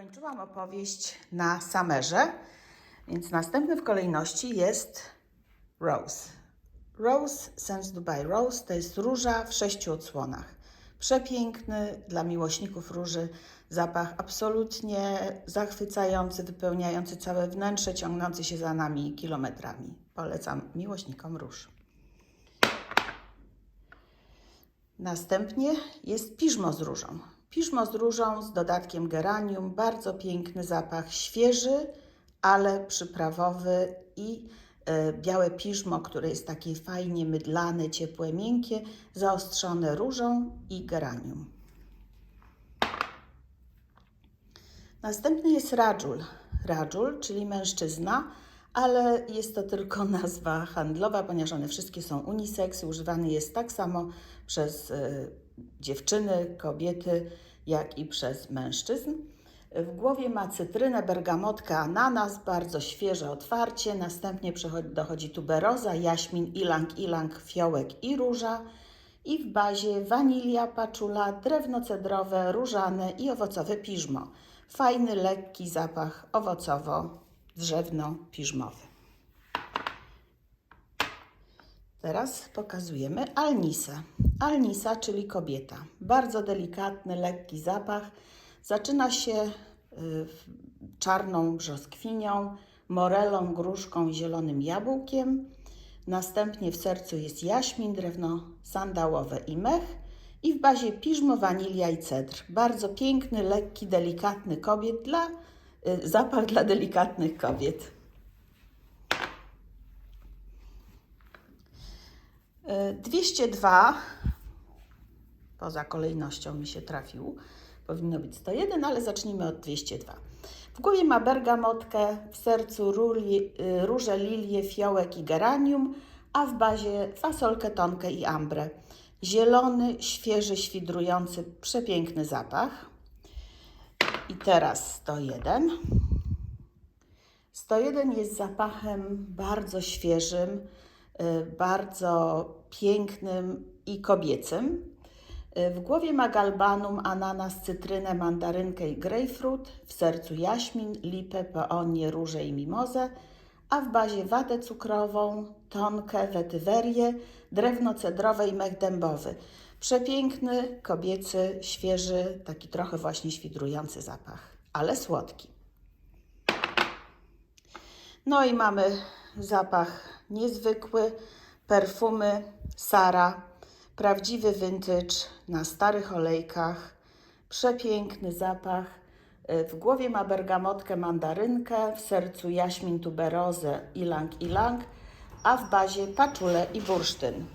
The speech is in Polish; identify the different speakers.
Speaker 1: Skończyłam opowieść na Samerze, więc następny w kolejności jest Rose. Rose Sense Dubai Rose to jest róża w sześciu odsłonach. Przepiękny dla miłośników róży zapach, absolutnie zachwycający, wypełniający całe wnętrze, ciągnący się za nami kilometrami. Polecam miłośnikom róż. Następnie jest piżmo z różą. Piżmo z różą z dodatkiem geranium, bardzo piękny zapach, świeży, ale przyprawowy i e, białe piżmo, które jest takie fajnie mydlane, ciepłe, miękkie, zaostrzone różą i geranium. Następny jest Rajul. Rajul, czyli mężczyzna, ale jest to tylko nazwa handlowa, ponieważ one wszystkie są unisex. Używany jest tak samo przez e, dziewczyny, kobiety, jak i przez mężczyzn. W głowie ma cytrynę, bergamotkę, ananas, bardzo świeże otwarcie. Następnie dochodzi tuberoza, jaśmin, ilang, ilang, fiołek i róża. I w bazie wanilia, paczula, drewno cedrowe, różane i owocowe piżmo. Fajny, lekki zapach owocowo-drzewno-piżmowy. Teraz pokazujemy Alnisę. Alnisa, czyli kobieta. Bardzo delikatny, lekki zapach. Zaczyna się y, czarną brzoskwinią, morelą, gruszką zielonym jabłkiem. Następnie w sercu jest jaśmin, drewno sandałowe i mech. I w bazie piżmo, wanilia i cedr. Bardzo piękny, lekki, delikatny kobiet dla, y, zapach dla delikatnych kobiet. 202 poza kolejnością mi się trafił. Powinno być 101, ale zacznijmy od 202. W głowie ma bergamotkę, w sercu ruli, y, róże, lilię, fiołek i geranium, a w bazie fasolkę, tonkę i ambrę. Zielony, świeży, świdrujący, przepiękny zapach. I teraz 101. 101 jest zapachem bardzo świeżym, bardzo pięknym i kobiecym. Y, W głowie ma galbanum, ananas, cytrynę, mandarynkę i grejpfrut, w sercu jaśmin, lipę, peonię, różę i mimozę, a w bazie watę cukrową, tonkę, wetywerię, drewno cedrowe i mech dębowy. Przepiękny, kobiecy, świeży, taki trochę właśnie świdrujący zapach, ale słodki. No i mamy zapach niezwykły, perfumy Sara, prawdziwy vintage na starych olejkach, przepiękny zapach. Y, W głowie ma bergamotkę, mandarynkę, w sercu jaśmin, tuberozę, ilang, ilang, a w bazie paczulę i bursztyn.